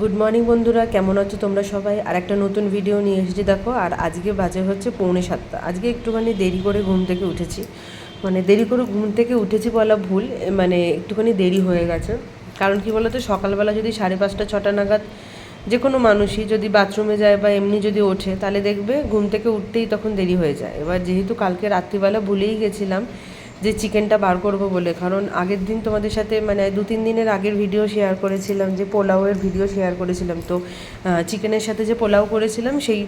Good morning বন্ধুরা। কেমন আছো তোমরা সবাই? আর একটা নতুন ভিডিও নিয়ে এসেছি, দেখো। আর আজকে বাজে হচ্ছে পৌনে সাতটা। আজকে একটুখানি দেরি করে ঘুম থেকে উঠেছি। মানে দেরি করে ঘুম থেকে উঠেছি বলা ভুল মানে একটুখানি দেরি হয়ে গেছে। কারণ কি বলতো, সকালবেলা যদি সাড়ে পাঁচটা, ছটা নাগাদ যে কোনো মানুষই যদি বাথরুমে যায় বা এমনি যদি ওঠে, তাহলে দেখবে ঘুম থেকে উঠতেই তখন দেরি হয়ে যায়। এবার যেহেতু কালকে রাত্রিবেলা ভুলেই গেছিলাম যে চিকেনটা বার করব বলে। কারণ আগের দিন তোমাদের সাথে মানে দু, তিন দিনের আগের ভিডিও শেয়ার করেছিলাম, যে পোলাওয়ের ভিডিও শেয়ার করেছিলাম। তো চিকেনের সাথে যে পোলাও করেছিলাম, সেই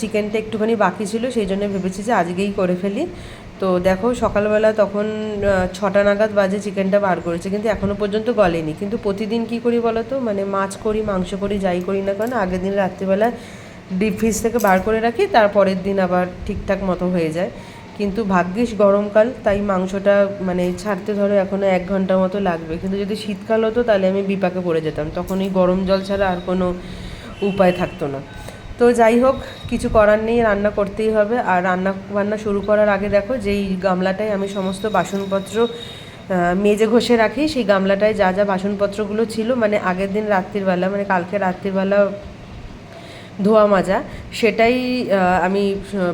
চিকেনটা একটুখানি বাকি ছিল, সেই জন্য ভেবেছি যে আজকেই করে ফেলি। তো দেখো, সকালবেলা তখন ছটা নাগাদ বাজে চিকেনটা বার করেছে, কিন্তু এখনও পর্যন্ত গলেনি। কিন্তু প্রতিদিন কি করি বলো তো মানে মাছ করি, মাংস করি, যাই করি না কেন, আগের দিন রাত্রিবেলা ডিপ ফ্রিজ থেকে বার করে রাখি, তারপরের দিন আবার ঠিকঠাক মতো হয়ে যায়। কিন্তু ভাগ্যিস গরমকাল, তাই মাংসটা মানে ছাড়তে ধরো এখনও এক ঘণ্টা মতো লাগবে। কিন্তু যদি শীতকাল হতো তাহলে আমি বিপাকে পড়ে যেতাম। তখন এই গরম জল ছাড়া আর কোনো উপায় থাকতো না। তো যাই হোক, কিছু করার নেই, রান্না করতেই হবে। আর রান্না বান্না শুরু করার আগে দেখো, যেই গামলাটায় আমি সমস্ত বাসনপত্র মেজে ঘষে রাখি, সেই গামলাটায় যা যা বাসনপত্রগুলো ছিল মানে আগের দিন রাত্রিবেলা মানে কালকে রাত্রিবেলা ধোয়া মাজা, সেটাই আমি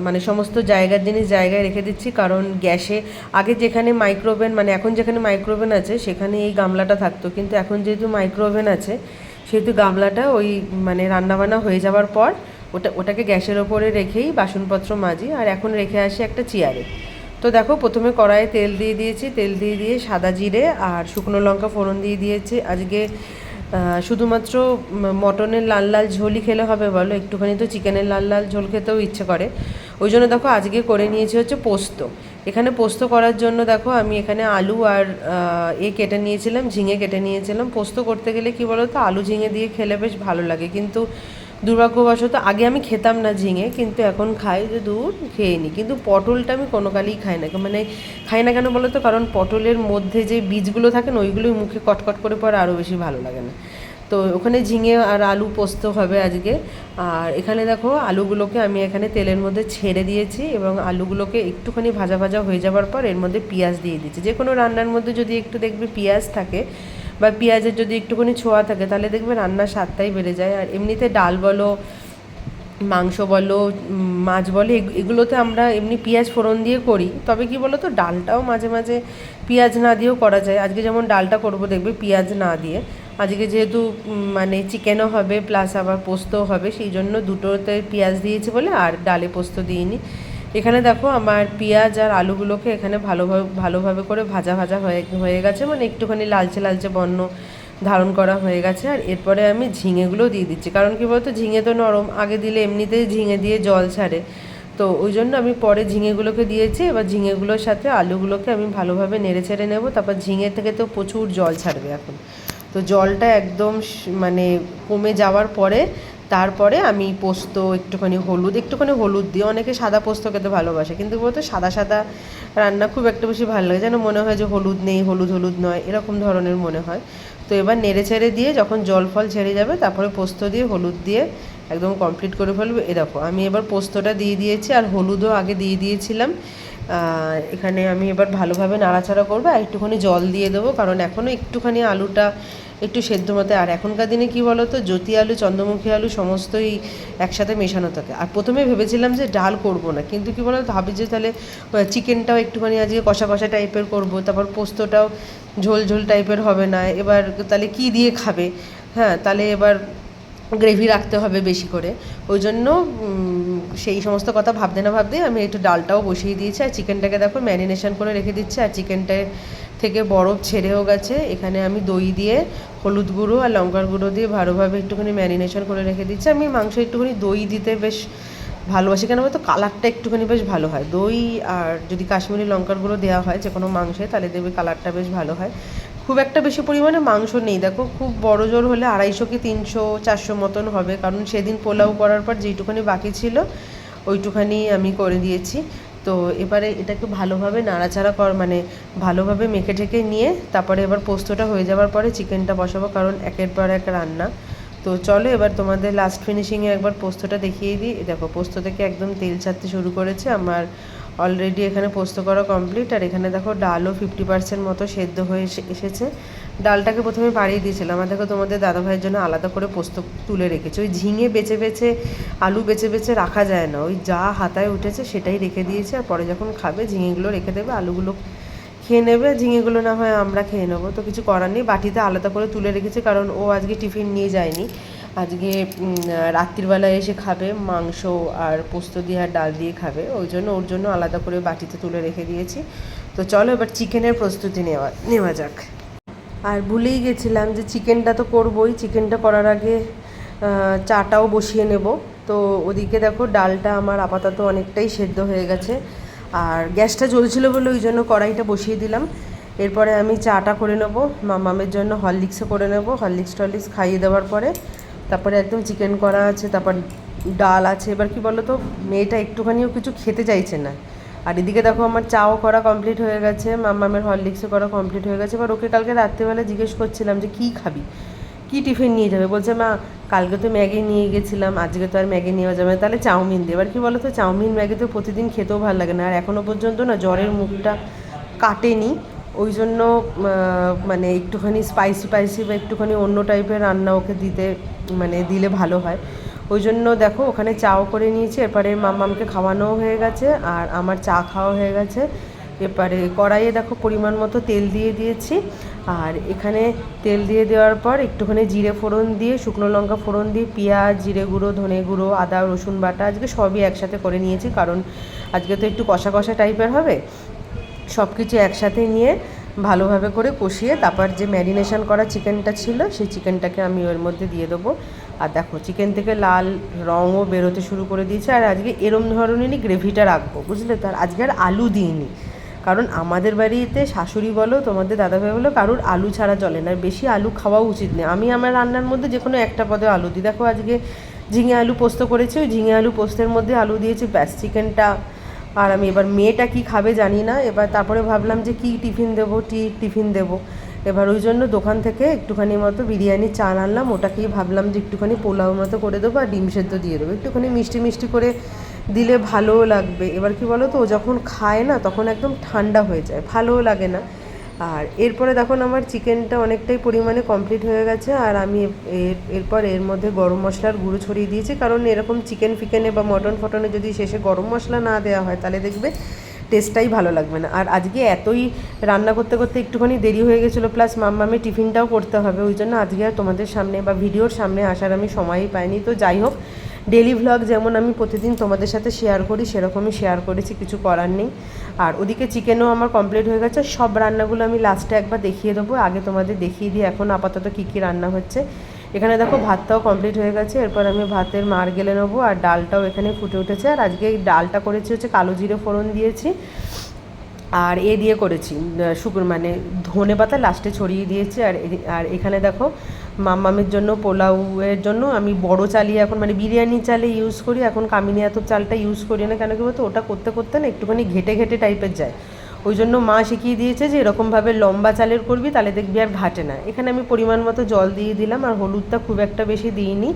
মানে সমস্ত জায়গার জিনিস জায়গায় রেখে দিচ্ছি। কারণ গ্যাসে, আগে যেখানে মাইক্রোওভেন মানে এখন যেখানে মাইক্রোওভেন আছে, সেখানে এই গামলাটা থাকতো। কিন্তু এখন যেহেতু মাইক্রোওভেন আছে, সেহেতু গামলাটা ওই মানে রান্নাবান্না হয়ে যাওয়ার পর, ওটা, ওটাকে গ্যাসের ওপরে রেখেই বাসনপত্র মাজি। আর এখন রেখে আসি একটা চেয়ারে। তো দেখো, প্রথমে কড়াইয়ে তেল দিয়ে দিয়েছি। তেল দিয়ে দিয়ে সাদা জিরে আর শুকনো লঙ্কা ফোড়ন দিয়ে দিয়েছি। আজকে শুধুমাত্র মটনের লাল লাল ঝোলই খেলে হবে বলো, একটুখানি তো চিকেনের লাল লাল ঝোল খেতেও ইচ্ছে করে। ওই জন্য দেখো আজকে করে নিয়েছি হচ্ছে পোস্ত। এখানে পোস্ত করার জন্য দেখো আমি এখানে আলু আর এ কেটে নিয়েছিলাম, ঝিঙে কেটে নিয়েছিলাম। পোস্ত করতে গেলে কি বলো তো আলু ঝিঙে দিয়ে খেলে বেশ ভালো লাগে। কিন্তু দুর্ভাগ্যবশত আগে আমি খেতাম না ঝিঙে, কিন্তু এখন খাই যে দূর খেয়ে নিই। কিন্তু পটলটা আমি কোনো কালেই খাই না। মানে খাই না কেন বলো তো? কারণ পটলের মধ্যে যে বীজগুলো থাকে না, ওইগুলোই মুখে কটকট করে পরে আরও বেশি ভালো লাগে না। তো ওখানে ঝিঙে আর আলু পোস্ত হবে আজকে। আর এখানে দেখো, আলুগুলোকে আমি এখানে তেলের মধ্যে ছেড়ে দিয়েছি এবং আলুগুলোকে একটুখানি ভাজা ভাজা হয়ে যাওয়ার পর এর মধ্যে পেঁয়াজ দিয়ে দিচ্ছি। যে কোনো রান্নার মধ্যে যদি একটু দেখবে পেঁয়াজ থাকে বা পেঁয়াজের যদি একটুখানি ছোঁয়া থাকে, তাহলে দেখবে রান্নার স্বাদটাই বেড়ে যায়। আর এমনিতে ডাল বলো, মাংস বলো মাছ বলো, এগ- এগুলোতে আমরা এমনি পেঁয়াজ ফোড়ন দিয়ে করি। তবে কি বলো তো ডালটাও মাঝে মাঝে পেঁয়াজ না দিয়েও করা যায়। আজকে যেমন ডালটা করব, দেখবে পেঁয়াজ না দিয়ে। আজকে যেহেতু মানে চিকেনও হবে, প্লাস আবার পোস্তও হবে, সেই জন্য দুটোতে পেঁয়াজ দিয়েছি বলে আর ডালে পোস্ত দিইনি। এখানে দেখো আমার পেঁয়াজ আর আলুগুলোকে এখানে ভালোভাবে ভালোভাবে করে ভাজা ভাজা হয়ে হয়ে গেছে। মানে একটুখানি লালচে লালচে বর্ণ ধারণ করা হয়ে গেছে। আর এরপরে আমি ঝিঙেগুলো দিয়ে দিচ্ছি। কারণ কি বলতো, ঝিঙে তো নরম, আগে দিলে এমনিতেই ঝিঙে দিয়ে জল ছাড়ে। তো ওই জন্য আমি পরে ঝিঙেগুলোকে দিয়েছি। এবার ঝিঙেগুলোর সাথে আলুগুলোকে আমি ভালোভাবে নেড়ে ছেড়ে নেব। তারপর ঝিঙে থেকে তো প্রচুর জল ছাড়বে এখন। তো জলটা একদম মানে কমে যাওয়ার পরে তারপরে আমি পোস্ত, একটুখানি হলুদ একটুখানি হলুদ দিই অনেকে সাদা পোস্ত খেতে ভালোবাসে, কিন্তু বলতো সাদা সাদা রান্না খুব একটা বেশি ভালো লাগে, যেন মনে হয় যে হলুদ নেই, হলুদ হলুদ নয়, এরকম ধরনের মনে হয়। তো এবার নেড়ে ছেড়ে দিয়ে যখন জল ফল ছেড়ে যাবে, তারপরে পোস্ত দিয়ে হলুদ দিয়ে একদম কমপ্লিট করে ফেলব, এ দেখো, আমি এবার পোস্তটা দিয়ে দিয়েছি আর হলুদও আগে দিয়ে দিয়েছিলাম। এখানে আমি এবার ভালোভাবে নাড়াচাড়া করব আর একটুখানি জল দিয়ে দেবো, কারণ এখনও একটুখানি আলুটা একটু সেদ্ধ মতো। আর এখনকার দিনে কি বলো তো জ্যোতি আলু, চন্দ্রমুখী আলু সমস্তই একসাথে মেশানো থাকে। আর প্রথমে ভেবেছিলাম যে ডাল করব না, কিন্তু কি বলো ভাবি যে তাহলে চিকেনটাও একটুখানি আজকে কষা কষা টাইপের করব, তারপর পোস্তটাও ঝোল ঝোল টাইপের হবে না, এবার তাহলে কি দিয়ে খাবে? হ্যাঁ তাহলে এবার গ্রেভি রাখতে হবে বেশি করে। ওই জন্য সেই সমস্ত কথা ভাবতে না ভাবতে আমি একটু ডালটাও বসিয়ে দিয়েছি। আর চিকেনটাকে দেখো ম্যারিনেশন করে রেখে দিচ্ছি। আর চিকেনটা থেকে বরফ ছেড়েও গেছে। এখানে আমি দই দিয়ে, হলুদ গুঁড়ো আর লঙ্কার গুঁড়ো দিয়ে ভালোভাবে একটুখানি ম্যারিনেশন করে রেখে দিচ্ছি। আমি মাংস একটুখানি দই দিতে বেশ ভালোবাসি। কেন বলতো কালারটা একটুখানি বেশ ভালো হয়। দই আর যদি কাশ্মীরি লঙ্কার গুঁড়ো দেওয়া হয় যে কোনো মাংসে, তাহলে দেখবে কালারটা বেশ ভালো হয়। খুব একটা বেশি পরিমাণে মাংস নেই। দেখো, খুব বড় জোর হলে আড়াইশো কি তিনশো, চারশো মতন হবে। কারণ সেদিন পোলাও করার পর যেইটুখানি বাকি ছিল, ওইটুখানি আমি করে দিয়েছি। তো এবারে এটাকে ভালোভাবে নাড়াচাড়া কর মানে ভালোভাবে মেখে ঠেকে নিয়ে, তারপরে এবার পোস্তটা হয়ে যাওয়ার পরে চিকেনটা বসাবো, কারণ একের পর এক রান্না। তো চলো এবার তোমাদের লাস্ট ফিনিশিংয়ে একবার পোস্তটা দেখিয়ে দিই। দেখো, পোস্ত থেকে একদম তেল ছাড়তে শুরু করেছে আমার অলরেডি এখানে পোস্ত করা কমপ্লিট আর এখানে দেখো ডালও ফিফটি পার্সেন্ট মতো সেদ্ধ হয়ে এসে- এসেছে। ডালটাকে প্রথমে বাড়িয়ে দিয়েছিলাম, আর দেখো তোমাদের দাদাভাইয়ের জন্য আলাদা করে পোস্ত তুলে রেখেছি। ওই ঝিঙে বেছে বেছে, আলু বেছে বেছে রাখা যায় না, ওই যা হাতায় উঠেছে সেটাই রেখে দিয়েছি, আর পরে যখন খাবে ঝিঙেগুলো রেখে দেবে, আলুগুলো খেয়ে নেবে। ঝিঙেগুলো না হয় আমরা খেয়ে নেব, তো কিছু করার নেই, বাটিতে আলাদা করে তুলে রেখেছি, কারণ ও আজকে টিফিন নিয়ে যায়নি। আজকে উম, রাত্রিবেলায় এসে খাবে মাংস আর পোস্ত দিয়ে আর ডাল দিয়ে খাবে। ওই জন্য ওর জন্য আলাদা করে বাটিতে তুলে রেখে দিয়েছি। তো চলো এবার চিকেনের প্রস্তুতি নেওয়া নেওয়া যাক। আর ভুলেই গেছিলাম যে চিকেনটা তো করবোই। চিকেনটা করার আগে চাটাও বসিয়ে নেব। তো ওদিকে দেখো ডালটা আমার আপাতত অনেকটাই সেদ্ধ হয়ে গেছে। আর গ্যাসটা জ্বলছিল বলে ওই জন্য কড়াইটা বসিয়ে দিলাম। এরপরে আমি চাটা করে নেব। মামামের জন্য হরলিক্সও করে নেব। হরলিক্স টরলিক্স খাইয়ে দেওয়ার পরে তারপরে একদম চিকেন করা আছে, তারপর ডাল আছে, এবার কি বলো তো মেয়েটা একটুখানিও কিছু খেতে চাইছে না। আর এদিকে দেখো আমার চাও করা কমপ্লিট হয়ে গেছে মামামের হরলিক্সও করা কমপ্লিট হয়ে গেছে, এবার ওকে কালকে রাত্রিবেলা জিজ্ঞেস করছিলাম যে কী খাবি? কী টিফিন নিয়ে যাবে? বলছে, মা, কালকে তো ম্যাগি নিয়ে গেছিলাম, আজকে তো আর ম্যাগি নেওয়া যাবে না। তাহলে চাউমিন দিয়ে, এবার কি বলো তো চাউমিন ম্যাগি তো প্রতিদিন খেতেও ভালো লাগে না। আর এখনও পর্যন্ত না জ্বরের মুখটা কাটেনি, ওই জন্য মানে একটুখানি স্পাইসি স্পাইসি বা একটুখানি অন্য টাইপের রান্না ওকে দিতে মানে দিলে ভালো হয়। ওই জন্য দেখো ওখানে চাও করে নিয়েছি, এরপরে মাম্মামকে খাওয়ানোও হয়ে গেছে আর আমার চা খাওয়া হয়ে গেছে। এরপরে কড়াইয়ে দেখো পরিমাণ মতো তেল দিয়ে দিয়েছি আর এখানে তেল দিয়ে দেওয়ার পর একটুখানি জিরে ফোড়ন দিয়ে, শুকনো লঙ্কা ফোড়ন দিয়ে, পেঁয়াজ, জিরে গুঁড়ো, ধনে গুঁড়ো, আদা, রসুন বাটা আজকে সবই একসাথে করে নিয়েছি। কারণ আজকে তো একটু কষা কষা টাইপের হবে। সব কিছু একসাথে নিয়ে ভালোভাবে করে কষিয়ে তারপর যে ম্যারিনেশন করা চিকেনটা ছিল, সেই চিকেনটাকে আমি ওর মধ্যে দিয়ে দেবো। আর দেখো, চিকেন থেকে লাল রঙও বেরোতে শুরু করে দিয়েছে। আর আজকে এরম ধরনেরই গ্রেভিটা রাখব, বুঝলে তো? আর আজকে আর আলু দিইনি। কারণ আমাদের বাড়িতে শাশুড়ি বলো, তোমাদের দাদাভাই বলো, কারোর আলু ছাড়া চলে না। বেশি আলু খাওয়া উচিত নেই। আমি আমার রান্নার মধ্যে যে কোনো একটা পদে আলু দিই। দেখো, আজকে ঝিঙে আলু পোস্ত করেছি। ওই ঝিঙে আলু পোস্তের মধ্যে আলু দিয়েছি। ব্যাস, চিকেনটা আর আমি এবার মেয়েটা কি খাবে জানি না। এবার তারপরে ভাবলাম যে কি টিফিন দেবো টি টিফিন দেবো। এবার ওই জন্য দোকান থেকে একটুখানি মতো বিরিয়ানি চাল আনলাম। ওটাকেই ভাবলাম যে একটুখানি পোলাও মতো করে দেবো আর ডিম সেদ্ধ দিয়ে দেবো। একটুখানি মিষ্টি মিষ্টি করে দিলে ভালোও লাগবে। এবার কি বলো তো ও যখন খায় না, তখন একদম ঠান্ডা হয়ে যায়। ভালোও লাগে না। আর এরপরে দেখুন, আমার চিকেনটা অনেকটাই পরিমাণে কমপ্লিট হয়ে গেছে আর আমি এর, এরপর এর মধ্যে গরম মশলার গুঁড়ো ছড়িয়ে দিয়েছি। কারণ এরকম চিকেন ফিকেনে বা মটন ফটনে যদি শেষে গরম মশলা না দেওয়া হয়, তাহলে দেখবে টেস্টটাই ভালো লাগবে না। আর আজকে এতই রান্না করতে করতে একটুখানি দেরি হয়ে গেছিল প্লাস মাম্মামে টিফিনটাও করতে হবে। ওই জন্য আজকে আর তোমাদের সামনে বা ভিডিওর সামনে আসার আমি সময়ই পাইনি। তো যাই হোক ডেলি ভ্লগ যেমন আমি প্রতিদিন তোমাদের সাথে শেয়ার করি, সেরকমই শেয়ার করেছি, কিছু করার নেই। আর ওদিকে চিকেনও আমার কমপ্লিট হয়ে গেছে, সব রান্নাগুলো আমি লাস্টে একবার দেখিয়ে দেবো, আগে তোমাদের দেখিয়ে দিই এখন আপাতত কী কী রান্না হচ্ছে। এখানে দেখো ভাতটাও কমপ্লিট হয়ে গেছে, এরপর আমি ভাতের মার গেলে নেব, আর ডালটাও এখানে ফুটে উঠেছে। আর আজকে এই ডালটা করেছি হচ্ছে কালো জিরে ফোড়ন দিয়েছি, আর এ দিয়ে করেছি শুকুর মানে ধনে পাতা লাস্টে ছড়িয়ে দিয়েছি, আর আর এখানে দেখো মাম্মামের জন্য পোলাউয়ের জন্য। আমি বড় চালই এখন মানে বিরিয়ানি চালে ইউজ করি। এখন কামিনী এত চালটা ইউজ করি না কেন কি বলতো? ওটা করতে করতে না একটুখানি ঘেটে ঘেটে টাইপের যায়। ওই জন্য মা শিখিয়ে দিয়েছে যে এরকমভাবে লম্বা চালের করবি, তাহলে দেখবি আর ঘাটে না। এখানে আমি পরিমাণ মতো জল দিয়ে দিলাম, আর হলুদটা খুব একটা বেশি দিইনি।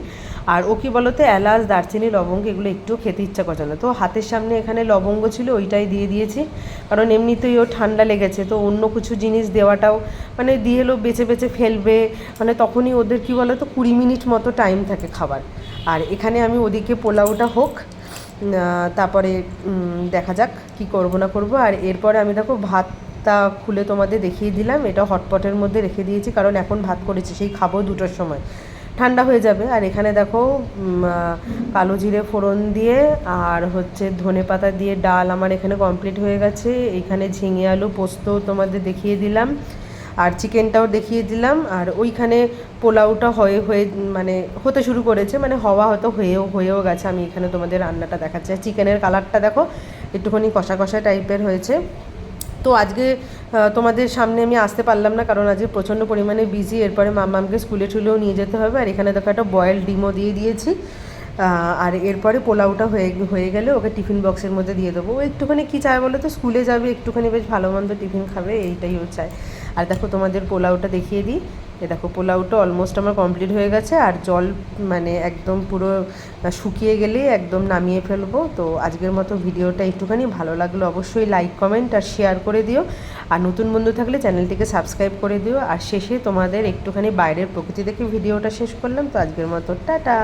আর ও কি বলতো, এলাচ, দারচিনি, লবঙ্গ, এগুলো একটু খেতে ইচ্ছা করছে না। তো হাতের সামনে এখানে লবঙ্গ ছিল, ওইটাই দিয়ে দিয়েছি। কারণ এমনিতেই ও ঠান্ডা লেগেছে, তো অন্য কিছু জিনিস দেওয়াটাও মানে দিয়ে এলো, বেছে বেছে ফেলবে। মানে তখনই ওদের কি বলো তো কুড়ি মিনিট মতো টাইম থাকে খাবার। আর এখানে আমি ওদিকে পোলাওটা হোক তারপরে দেখা যাক কি করব না করব। আর এরপরে আমি দেখো ভাতটা খুলে তোমাদের দেখিয়ে দিলাম। এটা হটপটের মধ্যে রেখে দিয়েছি, কারণ এখন ভাত করেছি, সেই খাব দুটোর সময়। ঠান্ডা হয়ে যাবে। আর এখানে দেখো কালো জিরে ফোড়ন দিয়ে, আর হচ্ছে ধনে পাতা দিয়ে ডাল আমার এখানে কমপ্লিট হয়ে গেছে। এখানে ঝিঙে আলু পোস্ত তোমাদের দেখিয়ে দিলাম। আর চিকেনটাও দেখিয়ে দিলাম। আর ওইখানে পোলাওটা হয়ে হয়ে মানে হতে শুরু করেছে। মানে হওয়া হয়তো হয়েও হয়েও গেছে। আমি এখানে তোমাদের রান্নাটা দেখাচ্ছি। চিকেনের কালারটা দেখো, একটুখানি কষা কষা টাইপের হয়েছে। তো আজকে তোমাদের সামনে আমি আসতে পারলাম না, কারণ আজকে প্রচণ্ড পরিমাণে বিজি এরপরে মাম্মামকে স্কুলে টুলেও নিয়ে যেতে হবে। আর এখানে দেখো একটা বয়েল ডিমও দিয়ে দিয়েছি। আর এরপরে পোলাওটা হয়ে হয়ে গেলে ওকে টিফিন বক্সের মধ্যে দিয়ে দেবো। ও একটুখানি কী চায় বলো তো? স্কুলে যাবে, একটুখানি বেশ ভালো মন্দ টিফিন খাবে, এইটাই ও চায়। আর দেখো তোমাদের পোলাওটা দেখিয়ে দিই। এ দেখো, পোলাওটা অলমোস্ট আমার কমপ্লিট হয়ে গেছে আর জল মানে একদম পুরো শুকিয়ে গেলেই একদম নামিয়ে ফেলব। তো আজকের মতো ভিডিওটা একটুখানি ভালো লাগল অবশ্যই লাইক কমেন্ট আর শেয়ার করে দিও। আর নতুন বন্ধু থাকলে চ্যানেলটিকে সাবস্ক্রাইব করে দিও। আর শেষে তোমাদের একটুখানি বাইরের প্রকৃতি দেখে ভিডিওটা শেষ করলাম। তো আজকের মতো, টাটা!